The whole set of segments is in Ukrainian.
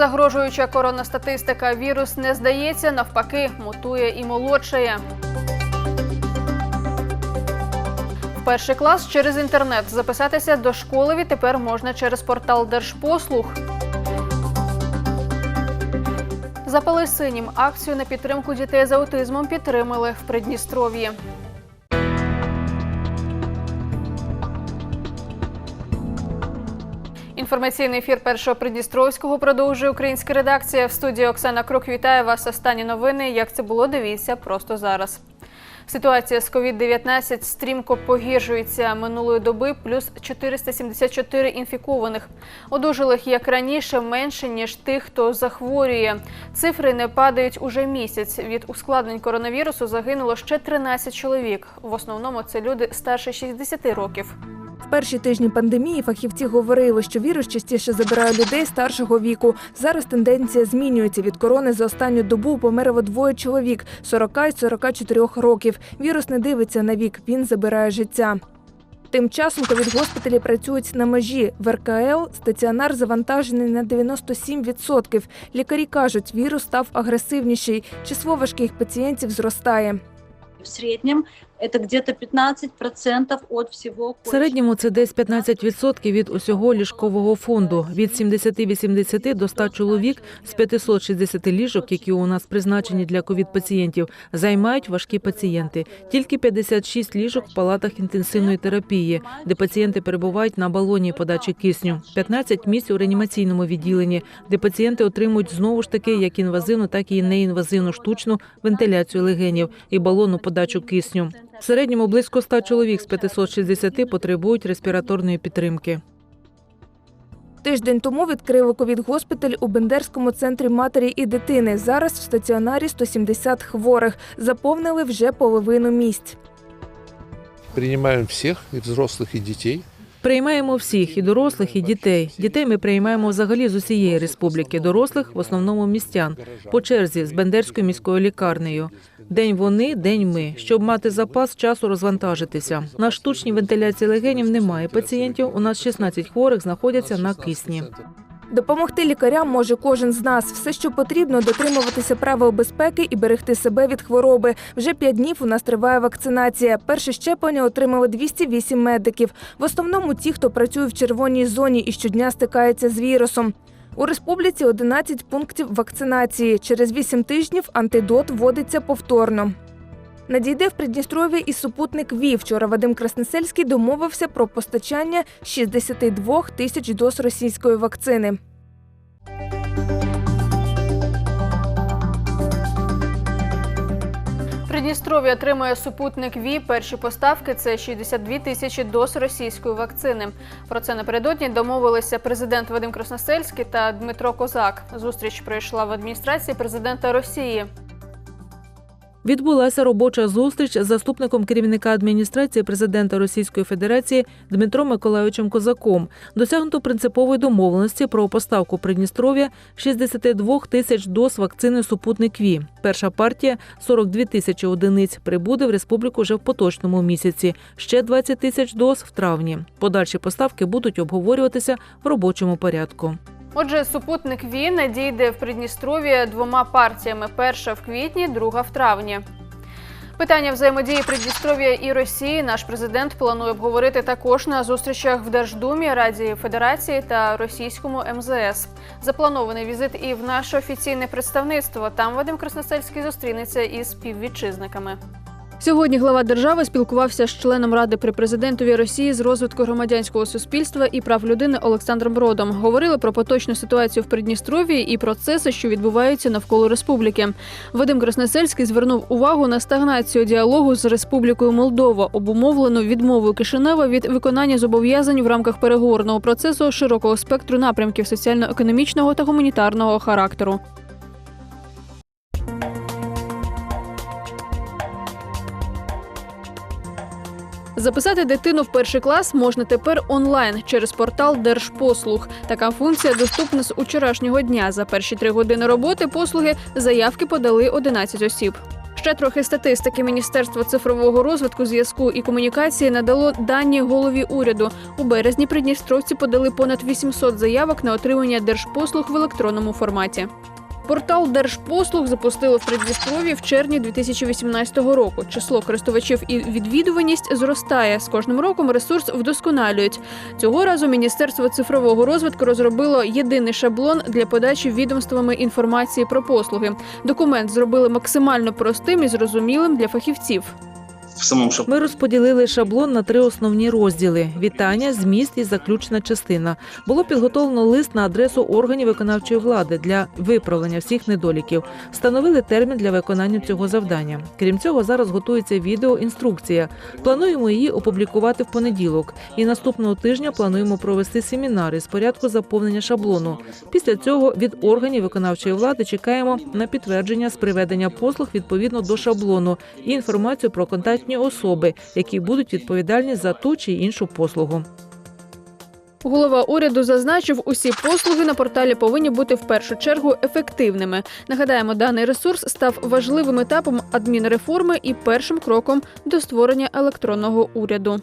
Загрожуюча коронастатистика, вірус не здається, навпаки, мутує і молодшає. Перший клас через інтернет записатися до школи тепер можна через портал Держпослуг. Запали синім акцію на підтримку дітей з аутизмом підтримали в Придністров'ї. Інформаційний ефір першого Придністровського продовжує українська редакція. В студії Оксана Крук вітає вас. Останні новини. Як це було, дивіться просто зараз. Ситуація з COVID-19 стрімко погіршується минулої доби, плюс 474 інфікованих. Одужалих, як раніше, менше, ніж тих, хто захворює. Цифри не падають уже місяць. Від ускладнень коронавірусу загинуло ще 13 чоловік. В основному це люди старше 60 років. Перші тижні пандемії фахівці говорили, що вірус частіше забирає людей старшого віку. Зараз тенденція змінюється. Від корони за останню добу померло двоє чоловік 40 і 44 років. Вірус не дивиться на вік, він забирає життя. Тим часом ковід-госпіталі працюють на межі. В РКЛ стаціонар завантажений на 97%. Лікарі кажуть, вірус став агресивніший. Число важких пацієнтів зростає. В среднем это где-то 15% от всего. В середньому це десь 15% від усього ліжкового фонду. Від 70-80 до 100 чоловік з 560 ліжок, які у нас призначені для ковід-пацієнтів, займають важкі пацієнти. Тільки 56 ліжок в палатах інтенсивної терапії, де пацієнти перебувають на балоні подачі кисню. 15 місць у реанімаційному відділенні, де пацієнти отримують знову ж таки як інвазивну, так і неінвазивну штучну вентиляцію легенів і балонну подачу кисню. В середньому близько 100 чоловік з 560 потребують респіраторної підтримки. Тиждень тому відкрили ковід-госпіталь у Бендерському центрі матері і дитини. Зараз в стаціонарі 170 хворих. Заповнили вже половину місць. Приймаємо всіх і взрослих, і детей. Приймаємо всіх і дорослих, і дітей. Дітей ми приймаємо взагалі з усієї республіки. Дорослих в основному містян по черзі з Бендерською міською лікарнею. День вони, день ми, щоб мати запас часу розвантажитися. На штучній вентиляції легенів немає пацієнтів. У нас 16 хворих знаходяться на кисні. Допомогти лікарям може кожен з нас. Все, що потрібно, дотримуватися правил безпеки і берегти себе від хвороби. Вже п'ять днів у нас триває вакцинація. Перше щеплення отримали 208 медиків. В основному ті, хто працює в червоній зоні і щодня стикається з вірусом. У республіці 11 пунктів вакцинації. Через 8 тижнів антидот вводиться повторно. Надійде в Придністров'я і супутник ВІ. Вчора Вадим Красносельський домовився про постачання 62 тисяч доз російської вакцини. Придністров'я отримує супутник ВІ. Перші поставки це 62 тисячі доз російської вакцини. Про це напередодні домовилися президент Вадим Красносельський та Дмитро Козак. Зустріч пройшла в адміністрації президента Росії. Відбулася робоча зустріч з заступником керівника адміністрації президента Російської Федерації Дмитром Миколайовичем Козаком. Досягнуто принципової домовленості про поставку Придністров'я 62 тисяч доз вакцини «Супутник Ві». Перша партія 42 тисячі одиниць прибуде в республіку вже в поточному місяці. Ще 20 тисяч доз в травні. Подальші поставки будуть обговорюватися в робочому порядку. Отже, супутник ВІ надійде в Придністров'я двома партіями: перша в квітні, друга в травні. Питання взаємодії Придністров'я і Росії наш президент планує обговорити також на зустрічах в Держдумі, Раді Федерації та російському МЗС. Запланований візит і в наше офіційне представництво. Там Вадим Красносельський зустрінеться із співвітчизниками. Сьогодні глава держави спілкувався з членом ради при президентові Росії з розвитку громадянського суспільства і прав людини Олександром Бродом. Говорили про поточну ситуацію в Придністров'ї і процеси, що відбуваються навколо республіки. Вадим Красносельський звернув увагу на стагнацію діалогу з Республікою Молдова, обумовлену відмовою Кишинева від виконання зобов'язань в рамках переговорного процесу широкого спектру напрямків соціально-економічного та гуманітарного характеру. Записати дитину в перший клас можна тепер онлайн через портал Держпослуг. Така функція доступна з вчорашнього дня. За перші три години роботи послуги заявки подали 11 осіб. Ще трохи статистики. Міністерство цифрового розвитку, зв'язку і комунікації надало дані голові уряду. У березні придністровці подали понад 800 заявок на отримання держпослуг в електронному форматі. Портал Держпослуг запустили в Придністров'ї в червні 2018 року. Число користувачів і відвідуваність зростає. З кожним роком ресурс вдосконалюють. Цього разу Міністерство цифрового розвитку розробило єдиний шаблон для подачі відомствами інформації про послуги. Документ зробили максимально простим і зрозумілим для фахівців. В самом шаблоне. Ми розподілили шаблон на три основні розділи: вітання, зміст і заключна частина. Було підготовлено лист на адресу органів виконавчої влади для виправлення всіх недоліків. Встановили термін для виконання цього завдання. Крім цього, зараз готується відеоінструкція. Плануємо її опублікувати в понеділок. І наступного тижня плануємо провести семінари з порядку заповнення шаблону. Після цього від органів виконавчої влади чекаємо на підтвердження з приведення послуг відповідно до шаблону і інформацію про контактні особи, які будуть відповідальні за ту чи іншу послугу. Голова уряду зазначив, усі послуги на порталі повинні бути в першу чергу ефективними. Нагадаємо, даний ресурс став важливим етапом адмінреформи і першим кроком до створення електронного уряду.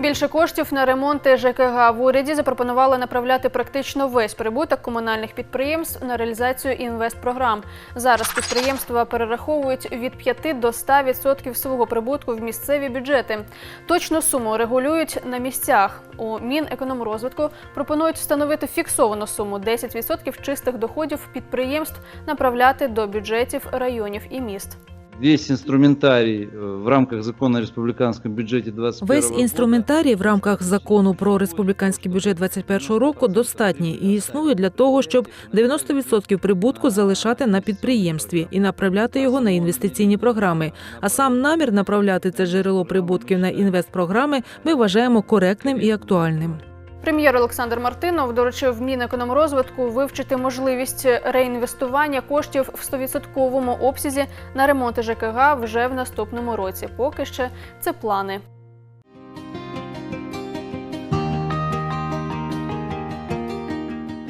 Більше коштів на ремонти ЖКГ в уряді запропонували направляти практично весь прибуток комунальних підприємств на реалізацію інвестпрограм. Зараз підприємства перераховують від 5 до 100% свого прибутку в місцеві бюджети. Точну суму регулюють на місцях. У Мінекономрозвитку пропонують встановити фіксовану суму 10% чистих доходів підприємств направляти до бюджетів районів і міст. Весь инструментарий э, в рамках закона о республиканском бюджете 21 Весь інструментарій в рамках закону про республіканський бюджет 2021 року достатній і існує для того, щоб 90% прибутку залишати на підприємстві і направляти його на інвестиційні програми. А сам намір направляти це джерело прибутків на інвестпрограми ми вважаємо коректним і актуальним. Прем'єр Олександр Мартинов доручив Мінекономрозвитку вивчити можливість реінвестування коштів в 100% обсязі на ремонти ЖКГ вже в наступному році. Поки ще це плани.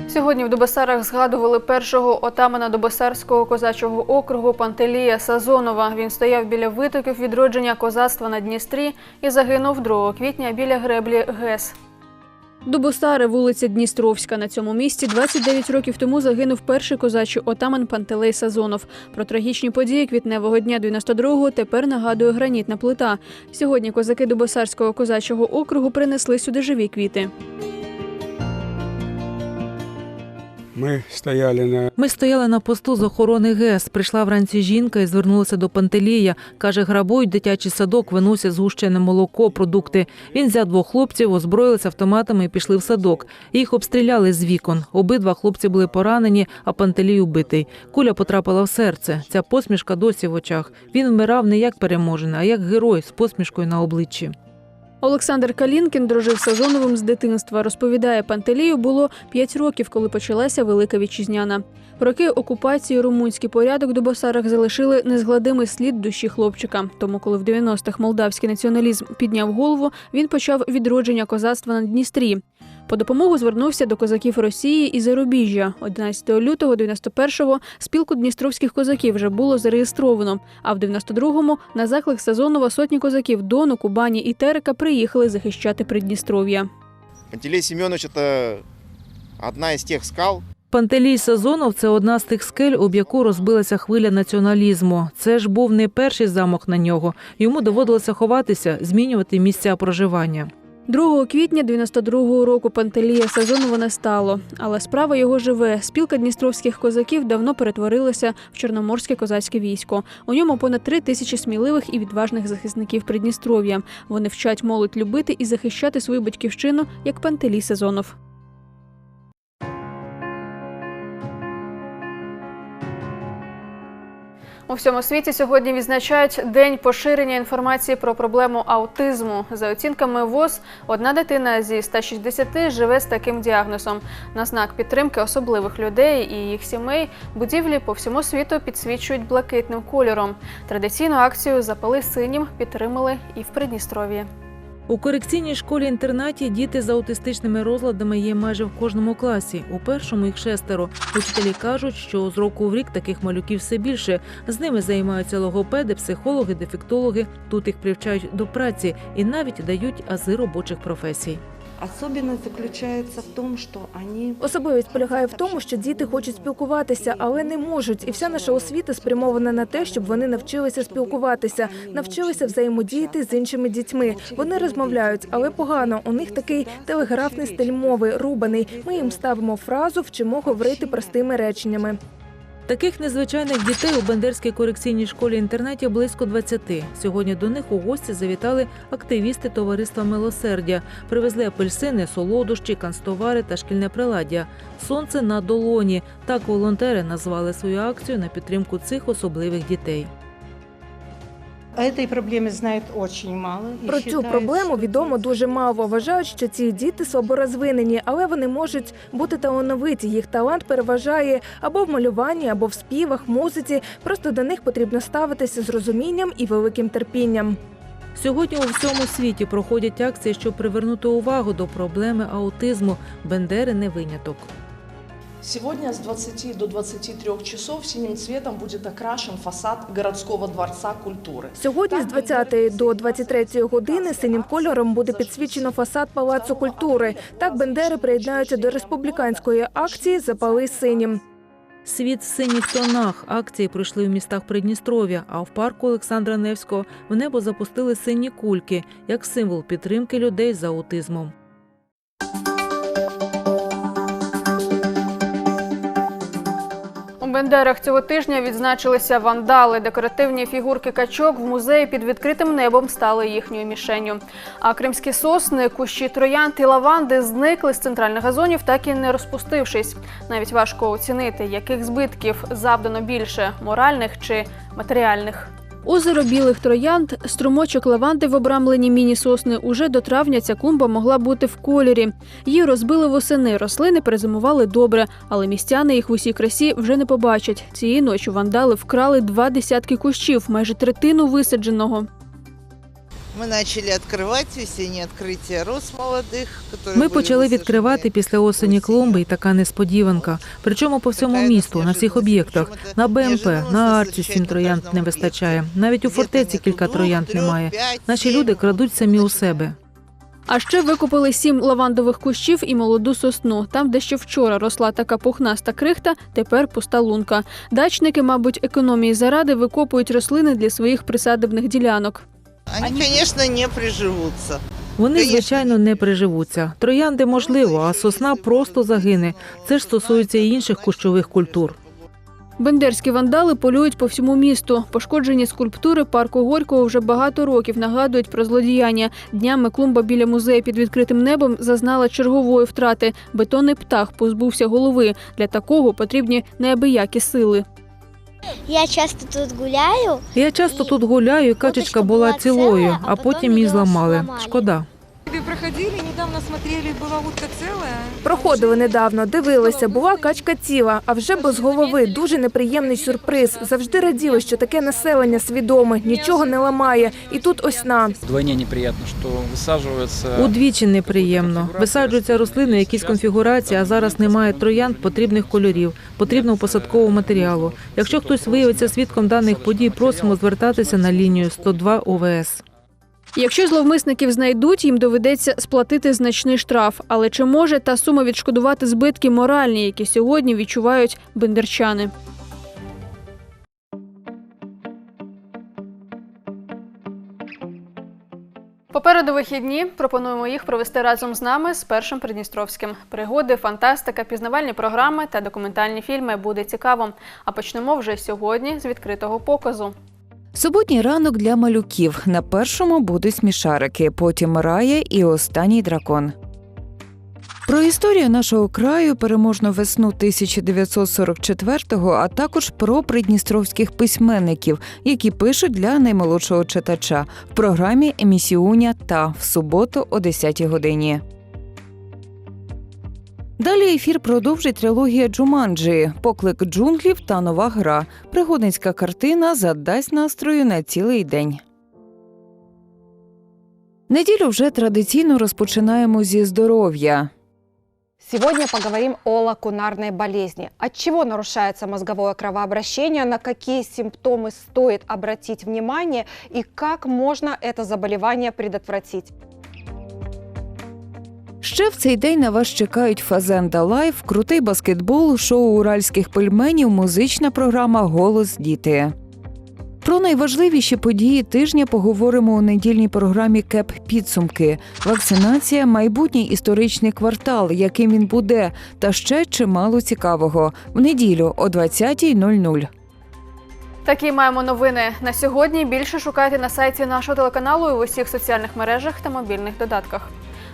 Сьогодні в Дубасарах згадували першого отамана Дубасарського козачого округу Пантелія Сазонова. Він стояв біля витоків відродження козацтва на Дністрі і загинув 2 квітня біля греблі ГЕС. Дубосари, вулиця Дністровська. На цьому місці 29 років тому загинув перший козачий отаман Пантелей Сазонов. Про трагічні події квітневого дня 92-го тепер нагадує гранітна плита. Сьогодні козаки Дубосарського козачого округу принесли сюди живі квіти. Ми стояли на Ми стояли на посту з охорони ГЕС. Прийшла вранці жінка і звернулася до Пантелія. Каже, грабують дитячий садок, виносять згущене молоко, продукти. Він взяв двох хлопців, озброїлися автоматами і пішли в садок. Їх обстріляли з вікон. Обидва хлопці були поранені, а Пантелій убитий. Куля потрапила в серце. Ця посмішка досі в очах. Він вмирав не як переможений, а як герой з посмішкою на обличчі. Олександр Калінкін дружив з Сазоновим з дитинства. Розповідає, Пантелію було 5 років, коли почалася Велика Вітчизняна. В роки окупації румунський порядок до Босарах залишили незгладимий слід душі хлопчика. Тому, коли в 90-х молдавський націоналізм підняв голову, він почав відродження козацтва на Дністрі. По допомогу звернувся до козаків Росії і Зарубіжжя. 11 лютого 91-го спілку дністровських козаків вже було зареєстровано. А в 92-му на заклик Сазонова сотні козаків Дону, Кубані і Терека приїхали захищати Придністров'я. Пантелей Семенович это одна из тех скал, Пантелій Сазонов це одна з тих скель, об яку розбилася хвиля націоналізму. Це ж був не перший замок на нього. Йому доводилося ховатися, змінювати місця проживання. 2 квітня 92-го року Пантелія Сазонова не стало, але справа його живе. Спілка дністровських козаків давно перетворилася в чорноморське козацьке військо. У ньому понад три тисячі сміливих і відважних захисників Придністров'я. Вони вчать молодь любити і захищати свою батьківщину, як Пантелій Сазонов. У всьому світі сьогодні відзначають день поширення інформації про проблему аутизму. За оцінками ВОЗ, одна дитина зі 160 живе з таким діагнозом. На знак підтримки особливих людей і їх сімей будівлі по всьому світу підсвічують блакитним кольором. Традиційну акцію Запали синім підтримали і в Придністров'ї. У корекційній школі-інтернаті діти з аутистичними розладами є майже в кожному класі. У першому їх шестеро. Учителі кажуть, що з року в рік таких малюків все більше. З ними займаються логопеди, психологи, дефектологи. Тут їх привчають до праці і навіть дають ази робочих професій. Особенность заключается в том, что они Особливість полягає в тому, що діти хочуть спілкуватися, але не можуть. І вся наша освіта спрямована на те, щоб вони навчилися спілкуватися, навчилися взаємодіяти з іншими дітьми. Вони розмовляють, але погано. У них такий телеграфний стиль мови, рубаний. Ми їм ставимо фразу, вчимо говорити простими реченнями. Таких незвичайних дітей у Бендерській корекційній школі інтернаті близько 20. Сьогодні до них у гості завітали активісти товариства Милосердя. Привезли апельсини, солодощі, канцтовари та шкільне приладдя. Сонце на долоні. Так волонтери назвали свою акцію на підтримку цих особливих дітей. О этой проблеме знают очень мало. Про цю проблему відомо дуже мало. Вважають, що ці діти слаборозвинені, але вони можуть бути талановиті. Їх талант переважає або в малюванні, або в співах, музиці. Просто до них потрібно ставитися з розумінням і великим терпінням. Сьогодні у всьому світі проходять акції, щоб привернути увагу до проблеми аутизму. Бендери не виняток. Сегодня с 20 до 23 часов синим цветом будет окрашен фасад городского дворца культуры. Сьогодні з 20 до 23 години синім кольором буде підсвічено фасад Палацу культури. Так бендери приєднаються до республіканської акції Запали синім. Світ в синіх тонах. Акції пройшли в містах Придністров'я, а в парку Олександра Невського в небо запустили сині кульки як символ підтримки людей з аутизмом. Бендерах цього тижня відзначилися вандали. Декоративні фігурки качок в музеї під відкритим небом стали їхньою мішенню. А кримські сосни, кущі троянд і лаванди зникли з центральних газонів, так і не розпустившись. Навіть важко оцінити, яких збитків завдано більше моральних чи матеріальних. Озеро білих троянд, струмочок лаванди в обрамленні міні-сосни. Уже до травня ця клумба могла бути в кольорі. Її розбили восени, рослини перезимували добре, але містяни їх в усій красі вже не побачать. Цієї ночі вандали вкрали два десятки кущів, майже третину висадженого. Мы начали открывать весеннее открытие роз молодых, которые Ми были почали высажены відкривати після осені клумби, і така несподіванка. Причому по всьому місту, на всіх об'єктах, на БМП, на арці сім троянд не вистачає. Навіть у фортеці кілька троянд немає. Наші люди крадуть самі у себе. А ще викупили сім лавандових кущів і молоду сосну. Там, де ще вчора росла така пухнаста крихта, тепер пуста лунка. Дачники, мабуть, економії заради викопують рослини для своїх присадибних ділянок. Они, конечно, не приживутся. Вони, звичайно, не приживуться. Троянди можливо, а сосна просто загине. Це ж стосується і інших кущових культур. Бендерські вандали полюють по всьому місту. Пошкоджені скульптури парку Горького вже багато років нагадують про злодіяння. Днями клумба біля музею під відкритим небом зазнала чергової втрати. Бетонний птах позбувся голови. Для такого потрібні неабиякі сили. Я часто тут гуляю. Я часто тут гуляю, і качечка була цілою, а потім її зламали. Шкода. Вы проходили, недавно смотрели, была утка целая. Проходили недавно, дивилися, була качка ціла, а вже без голови. Дуже неприємний сюрприз. Завжди раділи, що таке населення свідоме, нічого не ламає. І тут ось на. Вдвойне неприятно, что высаживается... Удвічі неприємно. Висаджуються рослини, якісь конфігурації, а зараз немає троянд потрібних кольорів, потрібного посадкового матеріалу. Якщо хтось виявиться свідком даних подій, просимо звертатися на лінію 102 ОВС. Якщо зловмисників знайдуть, їм доведеться сплатити значний штраф. Але чи може та сума відшкодувати збитки моральні, які сьогодні відчувають бендерчани? Попереду вихідні пропонуємо їх провести разом з нами з першим Придністровським. Пригоди, фантастика, пізнавальні програми та документальні фільми буде цікаво. А почнемо вже сьогодні з відкритого показу. Суботній ранок для малюків. На першому будуть смішарики, потім Рая і останній дракон. Про історію нашого краю, переможну весну 1944-го, а також про придністровських письменників, які пишуть для наймолодшого читача в програмі Місіуня та в суботу о 10-й годині. Далі ефір продовжить трилогія Джуманджі, поклик джунглів та нова гра. Пригодницька картина задасть настрою на цілий день. Неділю вже традиційно розпочинаємо зі здоров'я. Сегодня поговорим о лакунарной болезни. От чего нарушается мозговое кровообращение, на какие симптомы стоит обратить внимание и как можно это заболевание предотвратить. Ще в цей день на вас чекають Фазенда Лайф, крутий баскетбол, шоу уральських пельменів, музична програма Голос діти. Про найважливіші події тижня поговоримо у недільній програмі КЕП Підсумки. Вакцинація, майбутній історичний квартал, яким він буде, та ще чимало цікавого в неділю о 20.00. Такі маємо новини на сьогодні. Більше шукайте на сайті нашого телеканалу і в усіх соціальних мережах та мобільних додатках.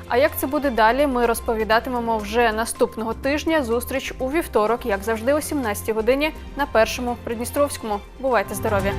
А як це буде далі? Ми розповідатимемо вже наступного тижня. Зустріч у вівторок, як завжди, о 17 годині на першому Придністровському. Бувайте здорові!